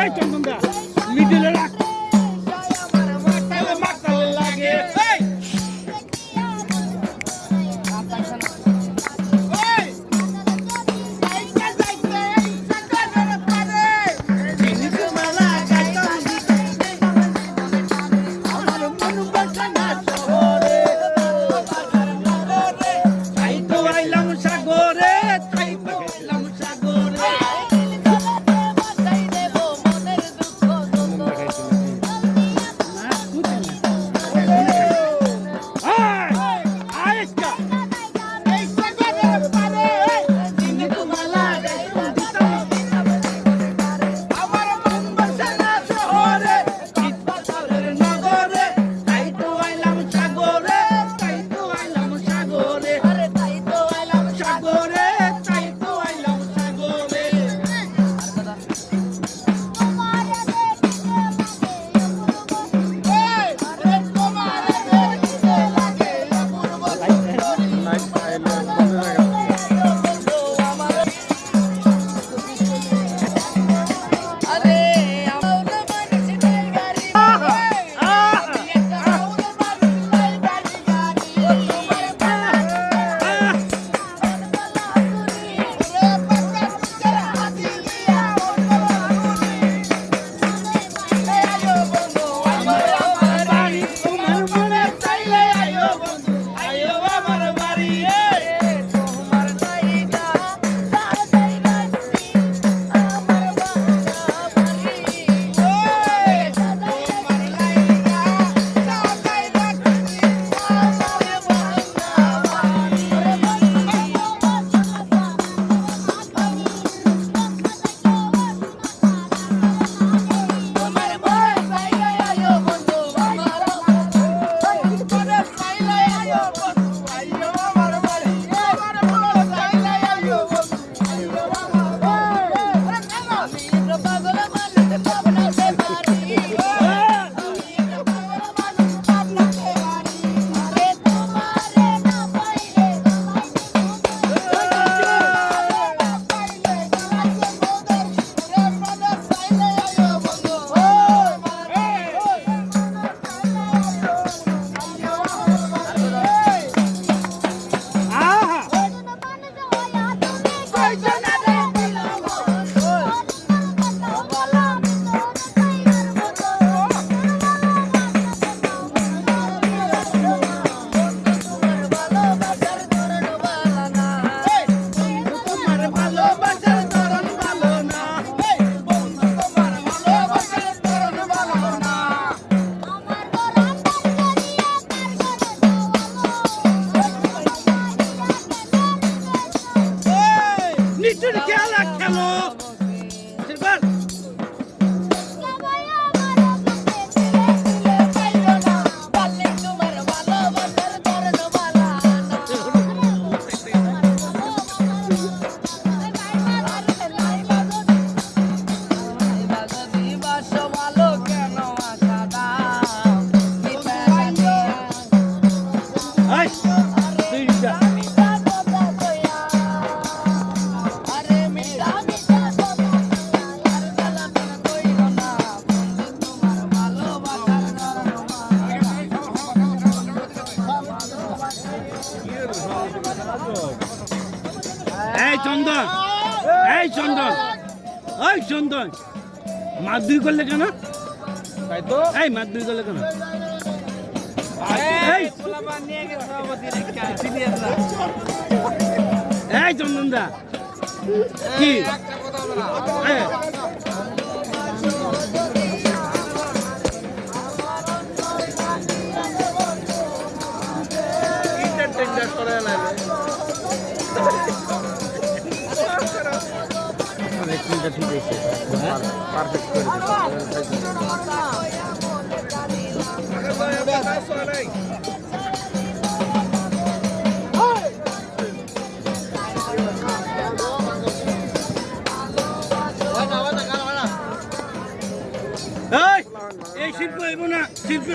এই চন্দন দা। মিডিল খেলা এই চন্দন এই চন্দন ওই চন্দন। মারধুরি করলে কেন? এই মারধুরি করলে কেন? এই। চন্দন দা। কি? পারফেক্ট করে এই শিল্প হইব না শিল্প।